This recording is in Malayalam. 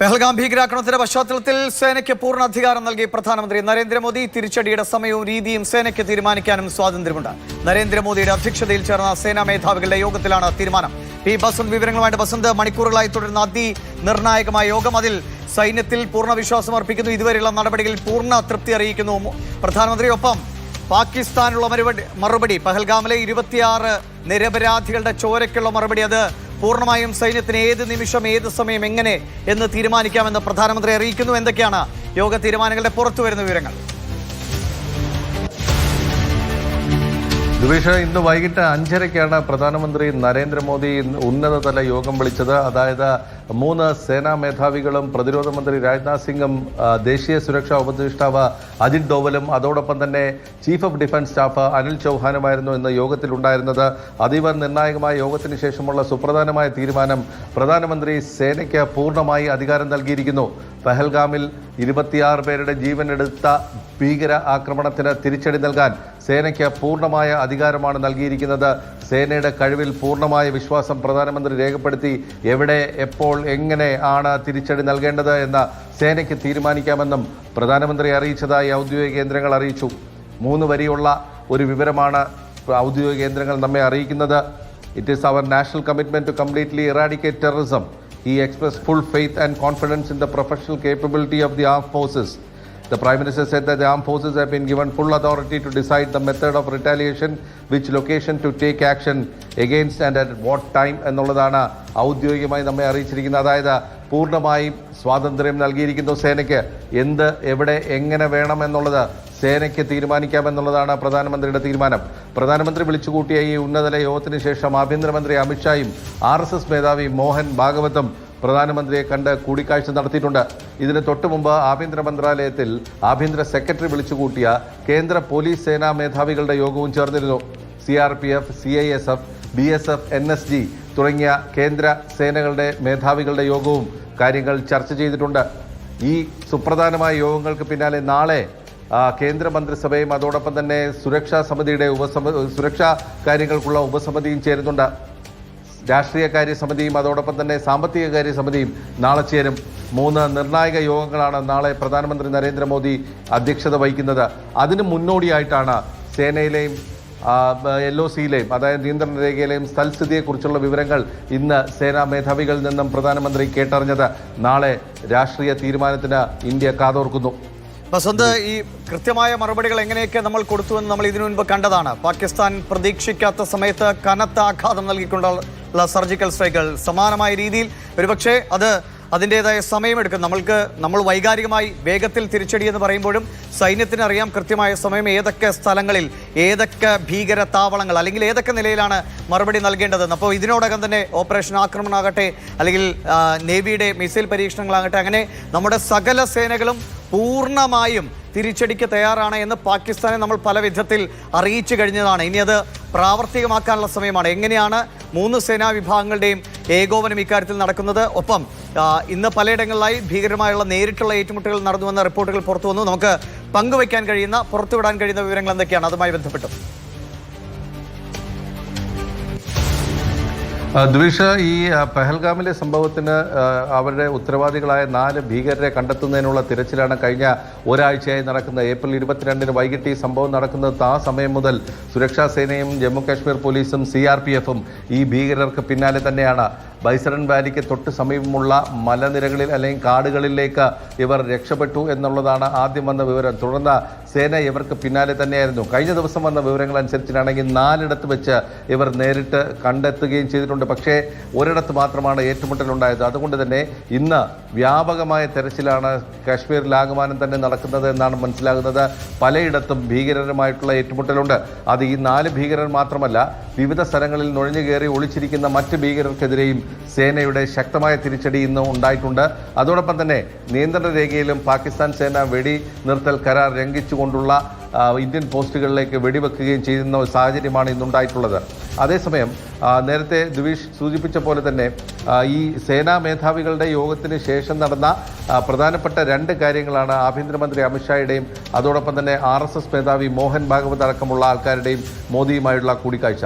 പെഹൽഗാം ഭീകരാക്രമണത്തിന്റെ പശ്ചാത്തലത്തിൽ സേനയ്ക്ക് പൂർണ അധികാരം നൽകി പ്രധാനമന്ത്രി നരേന്ദ്രമോദി തിരിച്ചടിയുടെ സമയവും രീതിയും സേനയ്ക്ക് തീരുമാനിക്കാനും സ്വാതന്ത്ര്യമുണ്ട്. നരേന്ദ്രമോദിയുടെ അധ്യക്ഷതയിൽ ചേർന്ന സേനാ മേധാവികളുടെ യോഗത്തിലാണ് തീരുമാനം. പി ബസന്ത് വിവരങ്ങളുമായിട്ട് ബസന്ത് മണിക്കൂറുകളായി തുടരുന്ന അതിനിർണായകമായ യോഗം അതിൽ സൈന്യത്തിൽ പൂർണ വിശ്വാസം അർപ്പിക്കുന്നു. ഇതുവരെയുള്ള നടപടികൾ പൂർണ തൃപ്തി അറിയിക്കുന്നു. പ്രധാനമന്ത്രിയൊപ്പം പാകിസ്ഥാനുള്ള മറുപടി മറുപടി. പഹൽഗാമിലെ ഇരുപത്തിയാറ് നിരപരാധികളുടെ ചോരയ്ക്കുള്ള മറുപടി അത് പൂർണമായും സൈന്യത്തിന് ഏത് നിമിഷം ഏത് സമയം എങ്ങനെ എന്ന് തീരുമാനിക്കാമെന്ന് പ്രധാനമന്ത്രി അറിയിക്കുന്നു. എന്തൊക്കെയാണ് യോഗ തീരുമാനങ്ങളുടെ പുറത്തു വരുന്ന വിവരങ്ങൾ? ദുബീഷ ഇന്ന് വൈകിട്ട് അഞ്ചരയ്ക്കാണ് പ്രധാനമന്ത്രി നരേന്ദ്രമോദി ഉന്നതതല യോഗം വിളിച്ചത്. അതായത് മൂന്ന് സേനാ മേധാവികളും പ്രതിരോധ മന്ത്രി രാജ്നാഥ് സിംഗും ദേശീയ സുരക്ഷാ ഉപദേഷ്ടാവ് അജിത് ഡോവലും അതോടൊപ്പം തന്നെ chief of defence staff Anil ചൗഹാനുമായിരുന്നു ഇന്ന് യോഗത്തിലുണ്ടായിരുന്നത്. അതീവ നിർണായകമായ യോഗത്തിന് ശേഷമുള്ള സുപ്രധാനമായ തീരുമാനം പ്രധാനമന്ത്രി സേനയ്ക്ക് പൂർണമായി അധികാരം നൽകിയിരിക്കുന്നു. പഹൽഗാമിൽ ഇരുപത്തിയാറ് പേരുടെ ജീവനെടുത്ത ഭീകര ആക്രമണത്തിന് തിരിച്ചടി നൽകാൻ സേനയ്ക്ക് പൂർണമായ അധികാരമാണ് നൽകിയിരിക്കുന്നത്. സേനയുടെ കഴിവിൽ പൂർണമായ വിശ്വാസം പ്രധാനമന്ത്രി രേഖപ്പെടുത്തി എവിടെ എപ്പോൾ എങ്ങനെ ആണ് തിരിച്ചടി നൽകേണ്ടത് എന്ന് സേനയ്ക്ക് തീരുമാനിക്കാമെന്നും പ്രധാനമന്ത്രി അറിയിച്ചതായി ഔദ്യോഗിക കേന്ദ്രങ്ങൾ അറിയിച്ചു. മൂന്ന് വരിയുള്ള ഒരു വിവരമാണ് ഔദ്യോഗിക കേന്ദ്രങ്ങൾ നമ്മെ അറിയിക്കുന്നത്. It is our national commitment to completely eradicate terrorism He expressed full faith and confidence in the professional capability of the armed forces. The Prime Minister said that the armed forces have been given full authority to decide the method of retaliation, which location to take action against and at what time എന്നുള്ളതാണ് ഔദ്യോഗികമായി നമ്മെ അറിയിച്ചിരിക്കുന്നത് അതായത് പൂർണമായും സ്വാതന്ത്ര്യം നൽകിയിരിക്കുന്നു സേനയ്ക്ക് എന്ത് എവിടെ എങ്ങനെ വേണം എന്നുള്ളത് സേനയ്ക്ക് തീരുമാനിക്കാമെന്നുള്ളതാണ് പ്രധാനമന്ത്രിയുടെ തീരുമാനം. പ്രധാനമന്ത്രി വിളിച്ചുകൂട്ടിയ ഈ ഉന്നതല യോഗത്തിന് ശേഷം ആഭ്യന്തരമന്ത്രി അമിത്ഷായും ആർ എസ് എസ് മേധാവി മോഹൻ ഭാഗവതും പ്രധാനമന്ത്രിയെ കണ്ട് കൂടിക്കാഴ്ച നടത്തിയിട്ടുണ്ട്. ഇതിന് തൊട്ടുമുമ്പ് ആഭ്യന്തര മന്ത്രാലയത്തിൽ ആഭ്യന്തര സെക്രട്ടറി വിളിച്ചുകൂട്ടിയ കേന്ദ്ര പോലീസ് സേനാ മേധാവികളുടെ യോഗവും ചേർന്നിരുന്നു. C R P F C I S F B S F N S G തുടങ്ങിയ കേന്ദ്ര സേനകളുടെ മേധാവികളുടെ യോഗവും കാര്യങ്ങൾ ചർച്ച ചെയ്തിട്ടുണ്ട്. ഈ സുപ്രധാനമായ യോഗങ്ങൾക്ക് പിന്നാലെ നാളെ ആ, കേന്ദ്ര മന്ത്രിസഭയും അതോടൊപ്പം തന്നെ സുരക്ഷാ സമിതിയുടെ ഉപസമ സുരക്ഷാ കാര്യങ്ങൾക്കുള്ള ഉപസമിതിയും ചേരുന്നുണ്ട്. രാഷ്ട്രീയകാര്യ സമിതിയും അതോടൊപ്പം തന്നെ സാമ്പത്തിക കാര്യ സമിതിയും നാളെ ചേരും. മൂന്ന് നിർണായക യോഗങ്ങളാണ് നാളെ പ്രധാനമന്ത്രി നരേന്ദ്രമോദി അധ്യക്ഷത വഹിക്കുന്നത്. അതിന് മുന്നോടിയായിട്ടാണ് സേനയിലെയും എൽ ഒ സിയിലെയും അതായത് നിയന്ത്രണ രേഖയിലെയും സ്ഥലസ്ഥിതിയെക്കുറിച്ചുള്ള വിവരങ്ങൾ ഇന്ന് സേനാ മേധാവികളിൽ നിന്നും പ്രധാനമന്ത്രി കേട്ടറിഞ്ഞത്. നാളെ രാഷ്ട്രീയ തീരുമാനത്തിന് ഇന്ത്യ കാതോർക്കുന്നു. ബസന്ത് ഈ കൃത്യമായ മറുപടികൾ എങ്ങനെയൊക്കെ നമ്മൾ കൊടുത്തുവെന്ന് നമ്മൾ ഇതിനു മുൻപ് കണ്ടതാണ്. പാകിസ്ഥാൻ പ്രതീക്ഷിക്കാത്ത സമയത്ത് കനത്ത ആഘാതം നൽകിക്കൊണ്ടുള്ള സർജിക്കൽ സ്ട്രൈക്കുകൾ. സമാനമായ രീതിയിൽ ഒരുപക്ഷെ അത് അതിന്റെതായ സമയമെടുക്കും. നമ്മൾക്ക് നമ്മൾ വൈകാരികമായി വേഗത്തിൽ തിരിച്ചടി എന്ന് പറയുമ്പോഴും സൈന്യത്തിന് അറിയാം കൃത്യമായ സമയം ഏതൊക്കെ സ്ഥലങ്ങളിൽ ഏതൊക്കെ ഭീകര താവളങ്ങൾ അല്ലെങ്കിൽ ഏതൊക്കെ നിലയിലാണ് മറുപടി നൽകേണ്ടതെന്ന് അപ്പോൾ ഇതിനോടകം തന്നെ ഓപ്പറേഷൻ ആക്രമണമാകട്ടെ അല്ലെങ്കിൽ നേവിയുടെ മിസൈൽ പരീക്ഷണങ്ങളാകട്ടെ അങ്ങനെ നമ്മുടെ സകല സേനകളും പൂർണമായും തിരിച്ചടിക്ക് തയ്യാറാണ് എന്ന് പാകിസ്ഥാനെ നമ്മൾ പല വിധത്തിൽ അറിയിച്ചു കഴിഞ്ഞതാണ്. ഇനി അത് പ്രാവർത്തികമാക്കാനുള്ള സമയമാണ്. എങ്ങനെയാണ് മൂന്ന് സേനാ വിഭാഗങ്ങളുടെയും ഏകോപനം ഇക്കാര്യത്തിൽ നടക്കുന്നത്? ഒപ്പം ഇന്ന് പലയിടങ്ങളിലായി ഭീകരമായുള്ള നേരിട്ടുള്ള ഏറ്റുമുട്ടലുകൾ നടന്നുവെന്ന റിപ്പോർട്ടുകൾ പുറത്തു വന്നു നമുക്ക് പങ്കുവയ്ക്കാൻ കഴിയുന്ന പുറത്തുവിടാൻ കഴിയുന്ന വിവരങ്ങൾ എന്തൊക്കെയാണ്? അതുമായി ബന്ധപ്പെട്ട്. ദ്വിഷ ഈ പെഹൽഗാമിലെ സംഭവത്തിന് അവരുടെ ഉത്തരവാദികളായ നാല് ഭീകരരെ കണ്ടെത്തുന്നതിനുള്ള തിരച്ചിലാണ് കഴിഞ്ഞ ഒരാഴ്ചയായി നടക്കുന്നത്. ഏപ്രിൽ ഇരുപത്തിരണ്ടിന് വൈകിട്ട് ഈ സംഭവം നടക്കുന്നത് ആ സമയം മുതൽ സുരക്ഷാ സേനയും ജമ്മു കാശ്മീർ പോലീസും സി ആർ പി എഫും ഈ ഭീകരർക്ക് പിന്നാലെ തന്നെയാണ്. ബൈസറൻ വാലിക്ക് തൊട്ട് സമീപമുള്ള മലനിരകളിൽ അല്ലെങ്കിൽ കാടുകളിലേക്ക് ഇവർ രക്ഷപ്പെട്ടു എന്നുള്ളതാണ് ആദ്യം വന്ന വിവരം. തുടർന്ന് സേന ഇവർക്ക് പിന്നാലെ തന്നെയായിരുന്നു. കഴിഞ്ഞ ദിവസം വന്ന വിവരങ്ങൾ അനുസരിച്ചിട്ടാണെങ്കിൽ നാലിടത്ത് വെച്ച് ഇവർ നേരിട്ട് കണ്ടെത്തുകയും ചെയ്തിട്ടുണ്ട്. പക്ഷേ ഒരിടത്ത് മാത്രമാണ് ഏറ്റുമുട്ടലുണ്ടായത് അതുകൊണ്ട് തന്നെ ഇന്ന് വ്യാപകമായ തെരച്ചിലാണ് കാശ്മീരിലാകമാനം തന്നെ നടക്കുന്നത് എന്നാണ് മനസ്സിലാകുന്നത്. പലയിടത്തും ഭീകരരുമായിട്ടുള്ള ഏറ്റുമുട്ടലുണ്ട്. അത് ഈ നാല് ഭീകരർ മാത്രമല്ല വിവിധ സ്ഥലങ്ങളിൽ നുഴഞ്ഞു കയറി ഒളിച്ചിരിക്കുന്ന മറ്റ് ഭീകരർക്കെതിരെയും സേനയുടെ ശക്തമായ തിരിച്ചടി ഇന്ന് ഉണ്ടായിട്ടുണ്ട്. അതോടൊപ്പം തന്നെ നിയന്ത്രണ രേഖയിലും പാകിസ്ഥാൻ സേന വെടി നിർത്തൽ കരാർ ലംഘിച്ചുകൊണ്ടുള്ള ഇന്ത്യൻ പോസ്റ്റുകളിലേക്ക് വെടിവെക്കുകയും ചെയ്യുന്ന ഒരു സാഹചര്യമാണ് ഇന്നുണ്ടായിട്ടുള്ളത്. അതേസമയം നേരത്തെ ദ്വിഷ് സൂചിപ്പിച്ച പോലെ തന്നെ ഈ സേനാ മേധാവികളുടെ യോഗത്തിന് ശേഷം നടന്ന പ്രധാനപ്പെട്ട രണ്ട് കാര്യങ്ങളാണ് ആഭ്യന്തരമന്ത്രി അമിത്ഷായുടെയും അതോടൊപ്പം തന്നെ ആർ മേധാവി മോഹൻ ഭാഗവത് അടക്കമുള്ള ആൾക്കാരുടെയും മോദിയുമായുള്ള കൂടിക്കാഴ്ച.